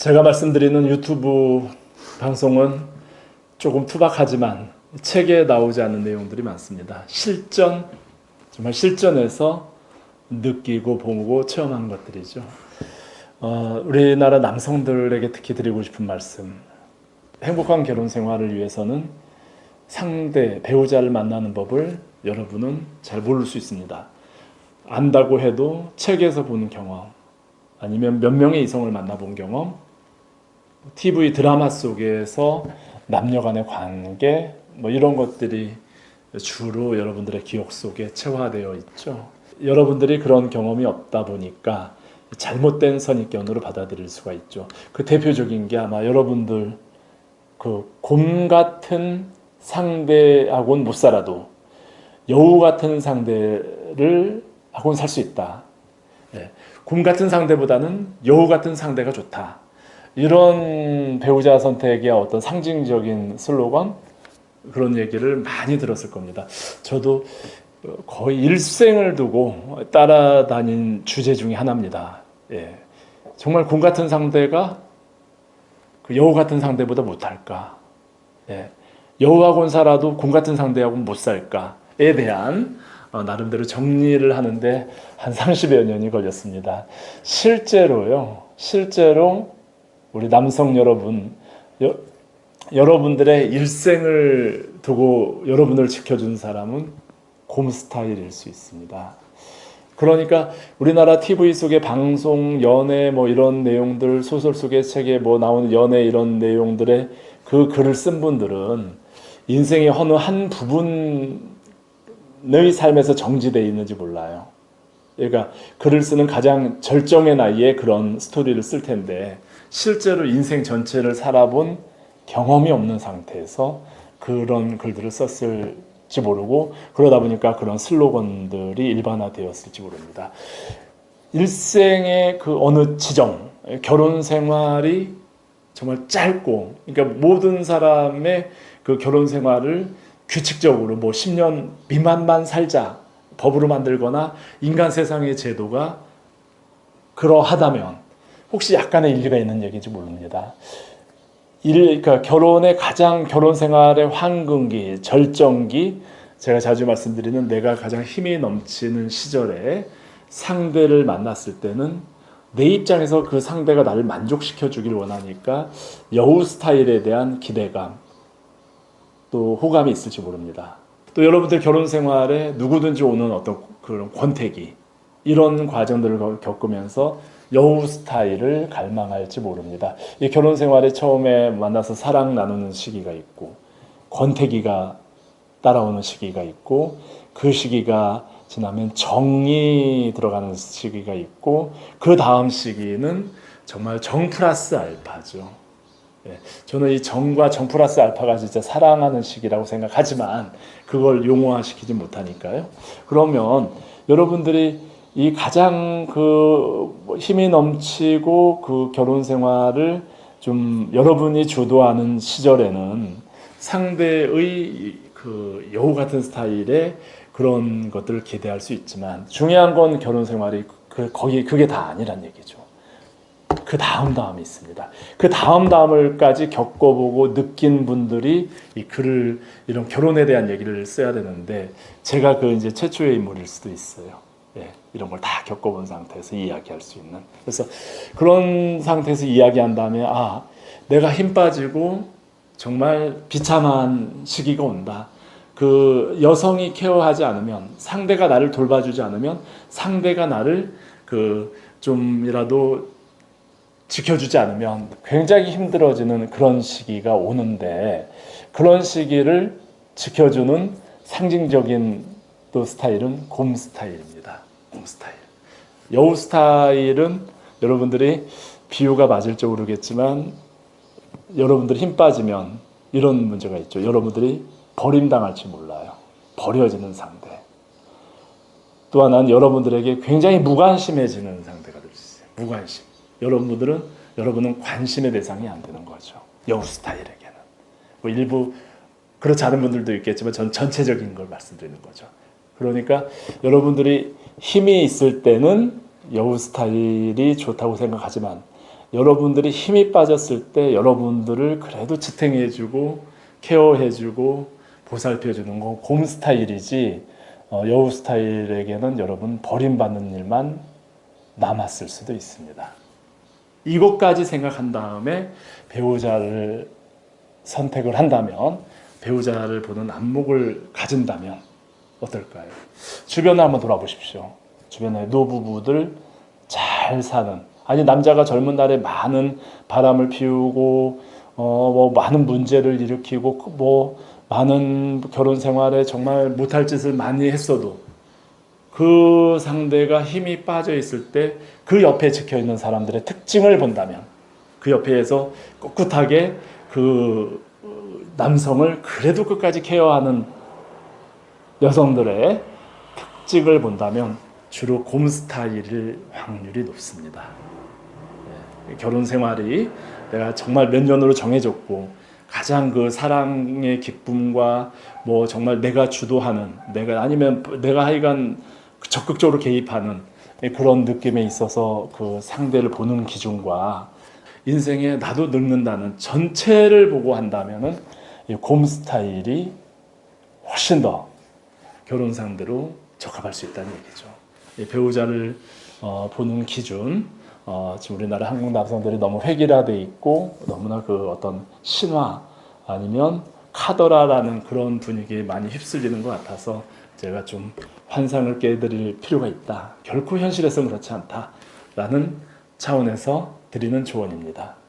제가 말씀드리는 유튜브 방송은 조금 투박하지만 책에 나오지 않는 내용들이 많습니다. 실전, 정말 실전에서 느끼고 보고 체험한 것들이죠. 어, 우리나라 남성들에게 특히 드리고 싶은 말씀. 행복한 결혼 생활을 위해서는 상대, 배우자를 만나는 법을 여러분은 잘 모를 수 있습니다. 안다고 해도 책에서 보는 경험, 아니면 몇 명의 이성을 만나본 경험, TV 드라마 속에서 남녀 간의 관계, 뭐 이런 것들이 주로 여러분들의 기억 속에 체화되어 있죠. 여러분들이 그런 경험이 없다 보니까 잘못된 선입견으로 받아들일 수가 있죠. 그 대표적인 게 아마 여러분들 그 곰 같은 상대하고는 못 살아도 여우 같은 상대를 하고는 살 수 있다. 예. 곰 같은 상대보다는 여우 같은 상대가 좋다. 이런 배우자 선택의 어떤 상징적인 슬로건 그런 얘기를 많이 들었을 겁니다. 저도 거의 일생을 두고 따라다닌 주제 중에 하나입니다. 예. 정말 곰 같은 상대가 그 여우 같은 상대보다 못할까? 예. 여우하고는 살아도 곰 같은 상대하고는 못 살까에 대한 어, 나름대로 정리를 하는데 한 30여 년이 걸렸습니다. 실제로요, 실제로 우리 남성 여러분, 여, 여러분들의 일생을 두고 여러분을 지켜준 사람은 곰 스타일일 수 있습니다. 그러니까 우리나라 TV 속의 방송, 연애 뭐 이런 내용들, 소설 속의 책에 뭐 나오는 연애 이런 내용들의 그 글을 쓴 분들은 인생의 어느 한 부분의 삶에서 정지되어 있는지 몰라요. 그러니까 글을 쓰는 가장 절정의 나이에 그런 스토리를 쓸 텐데 실제로 인생 전체를 살아본 경험이 없는 상태에서 그런 글들을 썼을지 모르고 그러다 보니까 그런 슬로건들이 일반화되었을지 모릅니다. 일생의 그 어느 지정, 결혼 생활이 정말 짧고, 그러니까 모든 사람의 그 결혼 생활을 규칙적으로 뭐 10년 미만만 살자 법으로 만들거나 인간 세상의 제도가 그러하다면 혹시 약간의 일리가 있는 얘기인지 모릅니다. 일, 그러니까 결혼의 가장 결혼 생활의 황금기, 절정기, 제가 자주 말씀드리는 내가 가장 힘이 넘치는 시절에 상대를 만났을 때는 내 입장에서 그 상대가 나를 만족시켜 주길 원하니까 여우 스타일에 대한 기대감, 또 호감이 있을지 모릅니다. 또 여러분들 결혼 생활에 누구든지 오는 어떤 그런 권태기, 이런 과정들을 겪으면서 여우 스타일을 갈망할지 모릅니다. 이 결혼 생활에 처음에 만나서 사랑 나누는 시기가 있고 권태기가 따라오는 시기가 있고 그 시기가 지나면 정이 들어가는 시기가 있고 그 다음 시기는 정말 정 플러스 알파죠. 예, 저는 이 정과 정 플러스 알파가 진짜 사랑하는 시기라고 생각하지만 그걸 용어화시키지 못하니까요. 그러면 여러분들이 이 가장 그 힘이 넘치고 그 결혼 생활을 좀 여러분이 주도하는 시절에는 상대의 그 여우 같은 스타일의 그런 것들을 기대할 수 있지만 중요한 건 결혼 생활이 그 거기 그게 다 아니란 얘기죠. 그 다음 다음이 있습니다. 그 다음 다음을까지 겪어보고 느낀 분들이 이 글을 이런 결혼에 대한 얘기를 써야 되는데 제가 그 이제 최초의 인물일 수도 있어요. 예, 이런 걸 다 겪어본 상태에서 이야기할 수 있는. 그래서 그런 상태에서 이야기한 다음에 아 내가 힘 빠지고 정말 비참한 시기가 온다. 그 여성이 케어하지 않으면 상대가 나를 돌봐주지 않으면 상대가 나를 그 좀이라도 지켜주지 않으면 굉장히 힘들어지는 그런 시기가 오는데 그런 시기를 지켜주는 상징적인 또 스타일은 곰 스타일입니다. 곰 스타일. 여우 스타일은 여러분들이 비유가 맞을지 모르겠지만 여러분들이 힘 빠지면 이런 문제가 있죠. 여러분들이 버림당할지 몰라요. 버려지는 상대. 또 하나는 여러분들에게 굉장히 무관심해지는 상대가 될 수 있어요. 무관심. 여러분들은 여러분은 관심의 대상이 안 되는 거죠. 여우 스타일에게는. 뭐 일부 그렇지 않은 분들도 있겠지만 전 전체적인 걸 말씀드리는 거죠. 그러니까 여러분들이 힘이 있을 때는 여우 스타일이 좋다고 생각하지만 여러분들이 힘이 빠졌을 때 여러분들을 그래도 지탱해주고 케어해주고 보살펴주는 건 곰 스타일이지 어, 여우 스타일에게는 여러분 버림받는 일만 남았을 수도 있습니다. 이것까지 생각한 다음에 배우자를 선택을 한다면 배우자를 보는 안목을 가진다면 어떨까요? 주변을 한번 돌아보십시오. 주변에 노부부들 잘 사는 아니 남자가 젊은 날에 많은 바람을 피우고 어 뭐 많은 문제를 일으키고 그뭐 많은 결혼 생활에 정말 못할 짓을 많이 했어도 그 상대가 힘이 빠져 있을 때 그 옆에 지켜 있는 사람들의 특징을 본다면 그 옆에서 꿋꿋하게 그 남성을 그래도 끝까지 케어하는 여성들의 특징을 본다면 주로 곰 스타일일 확률이 높습니다. 예, 결혼 생활이 내가 정말 몇 년으로 정해졌고 가장 그 사랑의 기쁨과 뭐 정말 내가 주도하는 내가 아니면 내가 하여간 적극적으로 개입하는 그런 느낌에 있어서 그 상대를 보는 기준과 인생에 나도 늙는다는 전체를 보고 한다면은 이곰 스타일이 훨씬 더 결혼 상대로 적합할 수 있다는 얘기죠. 이 배우자를 어, 보는 기준, 어, 지금 우리나라 한국 남성들이 너무 획일화돼 있고 너무나 그 어떤 신화 아니면 카더라라는 그런 분위기에 많이 휩쓸리는 것 같아서 제가 좀 환상을 깨드릴 필요가 있다. 결코 현실에서는 그렇지 않다 라는 차원에서 드리는 조언입니다.